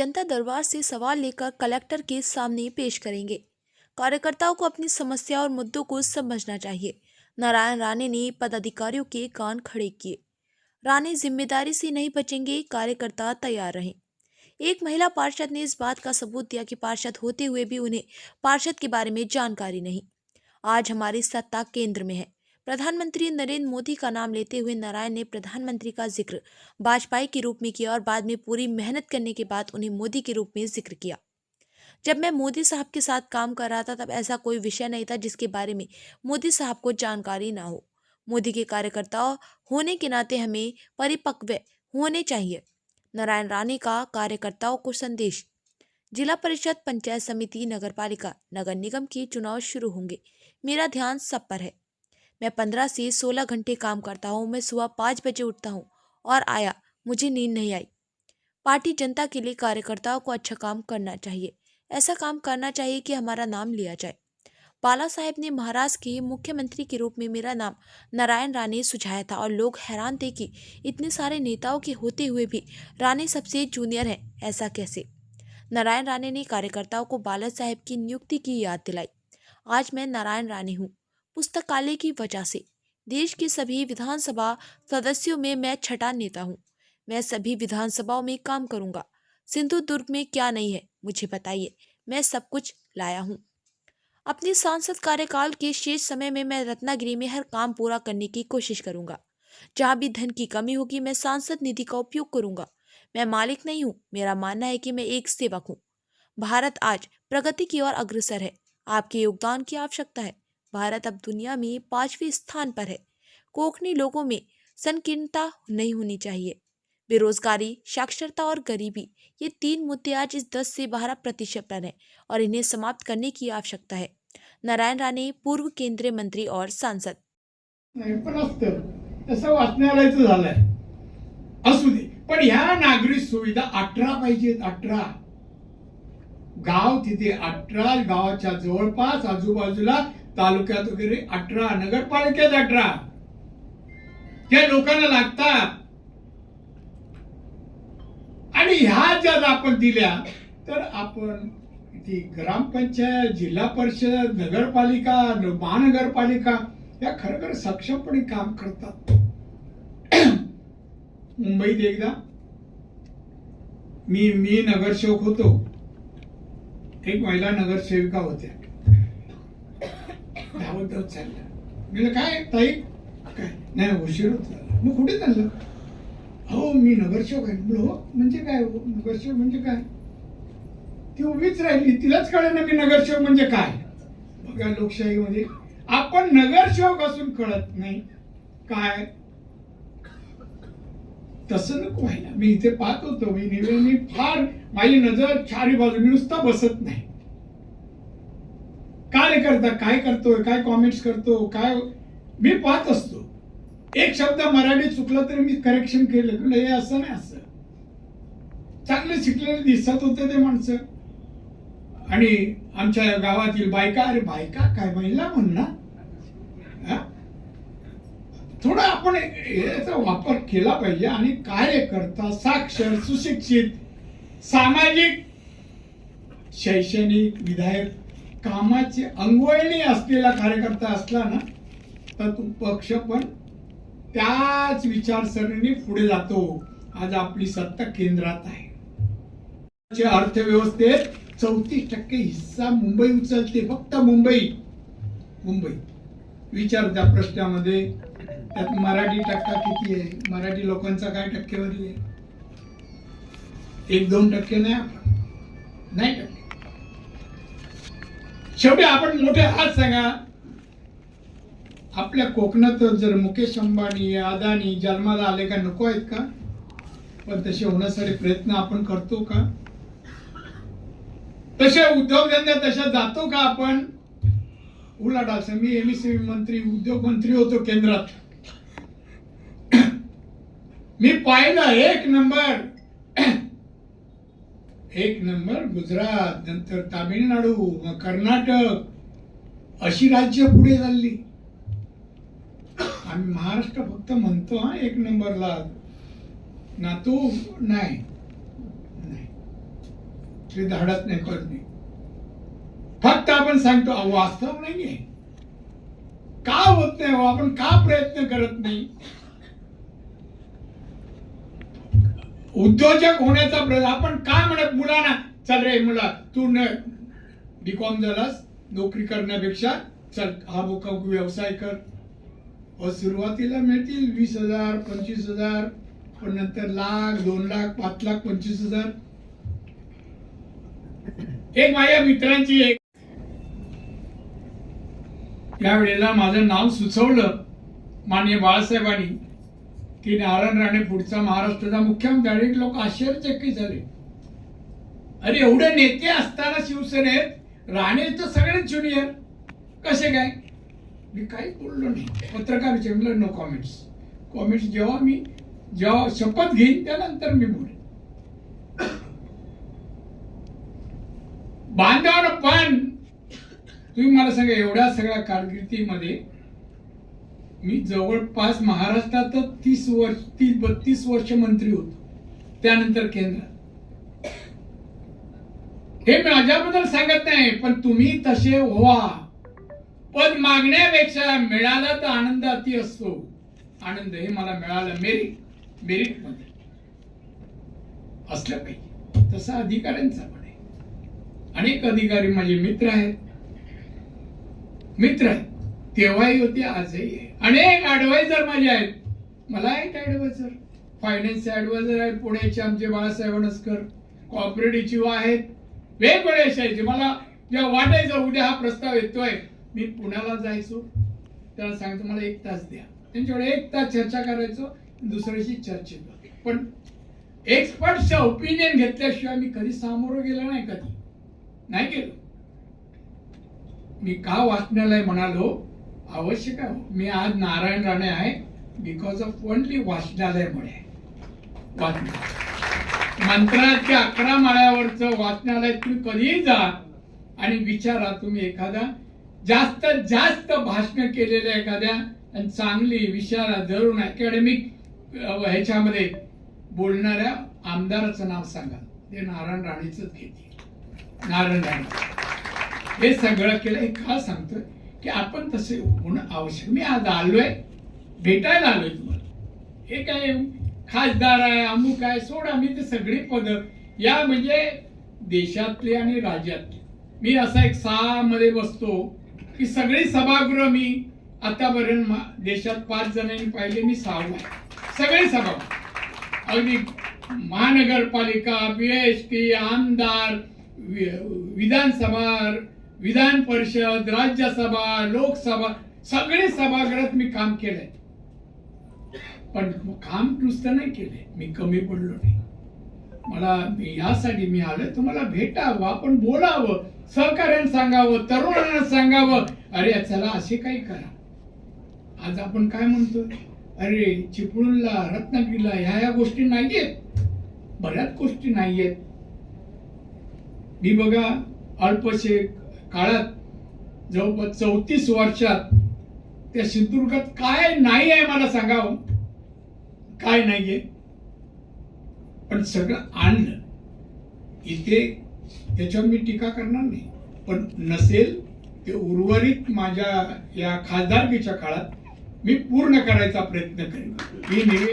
जनता दरबार से सवाल लेकर कलेक्टर के सामने पेश करेंगे। कार्यकर्ताओं को अपनी समस्या और मुद्दों को समझना चाहिए। नारायण राणे ने पदाधिकारियों के कान खड़े किए। राणे ज़िम्मेदारी से नहीं बचेंगे, कार्यकर्ता तैयार रहें। एक महिला पार्षद ने इस बात का सबूत दिया कि पार्षद होते हुए भी उन्हें पार्षद के बारे में जानकारी नहीं। आज हमारी सत्ता केंद्र में है। प्रधानमंत्री नरेंद्र मोदी का नाम लेते हुए नारायण ने प्रधानमंत्री का ज़िक्र वाजपेयी के रूप में किया और बाद में पूरी मेहनत करने के बाद उन्हें मोदी के रूप में ज़िक्र किया। जब मैं मोदी साहब के साथ काम कर रहा था, तब ऐसा कोई विषय नहीं था जिसके बारे में मोदी साहब को जानकारी ना हो। मोदी के कार्यकर्ता होने के नाते हमें परिपक्व होने चाहिए। नारायण राणे का कार्यकर्ताओं को संदेश। जिला परिषद पंचायत समिति नगर पालिका नगर निगम के चुनाव शुरू होंगे। मेरा ध्यान सब पर है। मैं पंद्रह से सोलह घंटे काम करता हूँ, मैं सुबह पाँच बजे उठता हूँ और आया, मुझे नींद नहीं आई। पार्टी जनता के लिए कार्यकर्ताओं को अच्छा काम करना चाहिए। ऐसा काम करना चाहिए कि हमारा नाम लिया जाए। बाला साहेब ने महाराष्ट्र के मुख्यमंत्री के रूप में मेरा नाम नारायण राणे सुझाया था और लोग हैरान थे कि इतने सारे नेताओं के होते हुए भी राणे सबसे जूनियर हैं, ऐसा कैसे? नारायण राणे ने कार्यकर्ताओं को बाला साहेब की नियुक्ति की याद दिलाई। आज मैं नारायण राणे हूँ। पुस्तकालय की वजह से। देश के सभी विधानसभा सदस्यों में मैं छठा नेता हूँ। मैं सभी विधानसभाओं में काम करूँगा। सिंधु दुर्ग में क्या नहीं है, मुझे बताइए। मैं सब कुछ लाया हूँ। अपने सांसद कार्यकाल के शेष समय में मैं रत्नागिरी में हर काम पूरा करने की कोशिश करूँगा। जहाँ भी धन की कमी होगी, मैं सांसद निधि का उपयोग करूँगा। मैं मालिक नहीं हूँ, मेरा मानना है कि मैं एक सेवक हूँ। भारत आज प्रगति की ओर अग्रसर है। आपके योगदान की आवश्यकता है। भारत अब दुनिया में पाँचवें स्थान पर है। कोकनी लोगों में संकीर्णता नहीं होनी चाहिए। बेरोजगारी, साक्षरता और गरीबी, ये तीन मुद्दे आज इस दस से बारह प्रतिशत पर हैं और इन्हें समाप्त करने की आवश्यकता है। नारायण राणे, पूर्व केंद्रीय मंत्री और सांसद। पण ह्या नागरिक सुविधा अठरा पाहिजेत, अठरा. गाव तिथे अठरा, गावाच्या जवळपास आजूबाजूला तालुक्यात वगैरे अठरा नगरपालिकेत अठरा. त्या लोकांना लागतात. आणि ह्या जर आपण दिल्या तर आपण ती ग्रामपंचायत जिल्हा परिषद नगरपालिका महानगरपालिका या खरोखर सक्षमपणे काम करतात. मुंबईत एकदा मी मी नगरसेवक होतो. एक महिला नगरसेविका होत्या. धावत चालल्या काय ताई? काय नाही उशीर होत झाला. मग कुठे चाललं? हो मी नगरसेवक आहे. म्हणलं, हो म्हणजे काय हो? नगरसेवक म्हणजे काय? ती उभीच राहिली तिलाच कळलं ना मी नगरसेवक म्हणजे काय. बघा लोकशाहीमध्ये आपण नगरसेवक असून कळत नाही. काय? तसं नको व्हायला. मी इथे पाहत होतो मी नेहमी फार माझी नजर चारी बाजू मी नुसता बसत नाही. काय करता काय करतोय काय कॉमेंट्स करतो काय? मी पाहत असतो. एक शब्द मराठी चुकला तरी मी करेक्शन केलं. हे असं नाही असं. चांगले शिकलेले दिसत होते ते माणसं. आणि आमच्या गावातील बायका अरे बायका काय महिला म्हण ना? थोडा आपण याचा वापर केला पाहिजे आणि कार्यकर्ता साक्षर सुशिक्षित सामाजिक शैक्षणिक विधायक कामाची अंगवळणी असलेला कार्यकर्ता असला ना तर तो पक्ष पण त्याच विचारसरणीने पुढे जातो. आज आपली सत्ता केंद्रात आहे. अर्थव्यवस्थेत चौतीस टक्के हिस्सा मुंबई उचलते फक्त मुंबई. मुंबई. विचार त्या प्रश्नामध्ये. त्यात मराठी टक्का किती आहे? मराठी लोकांचा काय टक्केवारी आहे? एक दोन टक्के नाही आपण नाही टक्के. शेवटी आपण मोठे हात सांगा. आपल्या कोकणात जर मुकेश अंबानी अदानी जन्माला आले का नको आहेत का? पण तसे होण्यासाठी प्रयत्न आपण करतो का? तसे उद्योगधंदे तशा जातो का आपण? उलट असं मी एमएससी मंत्री उद्योग मंत्री होतो केंद्रात. मी पाहिलं एक नंबर. एक नंबर गुजरात नंतर तामिळनाडू मग कर्नाटक. अशी राज्य पुढे चालली. आम्ही महाराष्ट्र फक्त म्हणतो हा एक नंबरला ना तो नाही. ते धाडत नाही करत नाही फक्त आपण सांगतो अहो, वास्तव नाहीये. का होत नाही हो? आपण का प्रयत्न करत नाही? उद्योजक होण्याचा प्रयत्न आपण काय चल रे मुला तू न बीकॉम झालास नोकरी करण्यापेक्षा. चल हा बुका व्यवसाय कर. व सुरुवातीला मिळतील वीस हजार पंचवीस हजार पण नंतर लाख दोन लाख पाच लाख पंचवीस हजार. एक माझ्या मित्रांची एक. त्यावेळेला माझं नाव सुचवलं मान्य बाळासाहेबांनी. की नारायण राणे पुढचा महाराष्ट्राचा मुख्यमंत्री आणि लोक आश्चर्यचकित झाले. अरे एवढे नेते असताना शिवसेनेत राणे तर सगळेच ज्युनियर कसे काय? मी काही बोललो नाही. पत्रकार विचारलं नो कॉमेंट्स कॉमेंट्स जेव्हा मी जेव्हा शपथ घेईन त्यानंतर मी बोलेन. बांधवान पण तुम्ही मला सांगा एवढ्या सगळ्या कारकिर्दीमध्ये मी जवळपास महाराष्ट्रात तीस वर्ष तीस बत्तीस वर्ष मंत्री होतो. त्यानंतर केंद्रात. हे माझ्याबद्दल सांगत नाही पण तुम्ही तसे व्हा. पद मागण्यापेक्षा मिळाला तर आनंद अति असतो. आनंद हे मला मिळालं मेरिट मेरिटमध्ये असलं पाहिजे तसा अधिकाऱ्यांचा पण आहे. अनेक अधिकारी माझे मित्र आहेत. मित्र आहेत. तेव्हाही होते आजही आहे. अनेक ऍडवायझर माझे आहेत. मला एक ऍडवायझर फायनान्स ऍडवायझर आहेत पुण्याचे आमचे बाळासाहेब अणसकर. कॉपरेटिव्ह आहेत. वेगवेगळे असायचे मला जेव्हा वाटायचं उद्या हा प्रस्ताव येतोय मी पुण्याला जायचो. त्याला सांगतो मला एक तास द्या. त्यांच्याकडे एक तास चर्चा करायचो दुसऱ्याशी चर्चेत पण एक्सपर्टच्या ओपिनियन घेतल्याशिवाय मी कधी सामोरं गेलो नाही कधी. नाही गेलो. मी का वाचनालय म्हणालो? आवश्यक आहे हो? मी आज नारायण राणे आहे बिकॉज ऑफ ओनली वाचनालय म्हणे वाचनालय. मंत्राच्या अकरा माळ्यावरचं वाचनालय तुम्ही कधीही जा आणि विचारा तुम्ही एखादा. जास्त जास्त भाषण केलेल्या एखाद्या आणि चांगली विचारा धरून अकॅडमिक ह्याच्यामध्ये बोलणाऱ्या आमदाराचं नाव सांगा. ते नारायण राणेच घेते नारायण राणे. हे सगळं केलं हे का सांगतोय की आपण तसे होणं आवश्यक. मी आज आलोय भेटायला आलोय तुम्हाला. हे काय खासदार आहे अमुक आहे सोडा मी ते सगळी पद. या म्हणजे देशातले आणि राज्यातले. मी असा एक सहा मध्ये बसतो की सगळी सभागृह मी आतापर्यंत मा- देशात पाच जणांनी पाहिले मी सहावा सगळे सगळी अगदी महानगरपालिका बीएसटी आमदार विधानसभा विधान परिषद राज्यसभा लोकसभा सगळे सभागृहात मी काम केलंय. पण काम नुसतं नाही केलंय. मी कमी पडलो नाही. मला मी यासाठी मी आलोय. तुम्हाला भेटावं आपण बोलावं सहकार्यानं सांगावं तरुणांना सांगावं. अरे चला असे काही करा. आज आपण काय म्हणतोय? अरे चिपळूणला रत्नागिरीला ह्या ह्या गोष्टी नाहीयेत. बऱ्याच गोष्टी नाहीयेत. मी बघा अल्पशे काळात जवळपास चौतीस वर्षात त्या सिंधुदुर्गात काय नाही आहे मला सांगावं? काय नाहीये. पण सगळं आणलं. इथे त्याच्यावर मी टीका करणार नाही. पण नसेल ते उर्वरित माझ्या या खासदारकीच्या काळात मी पूर्ण करायचा प्रयत्न करेन. मी नेहमी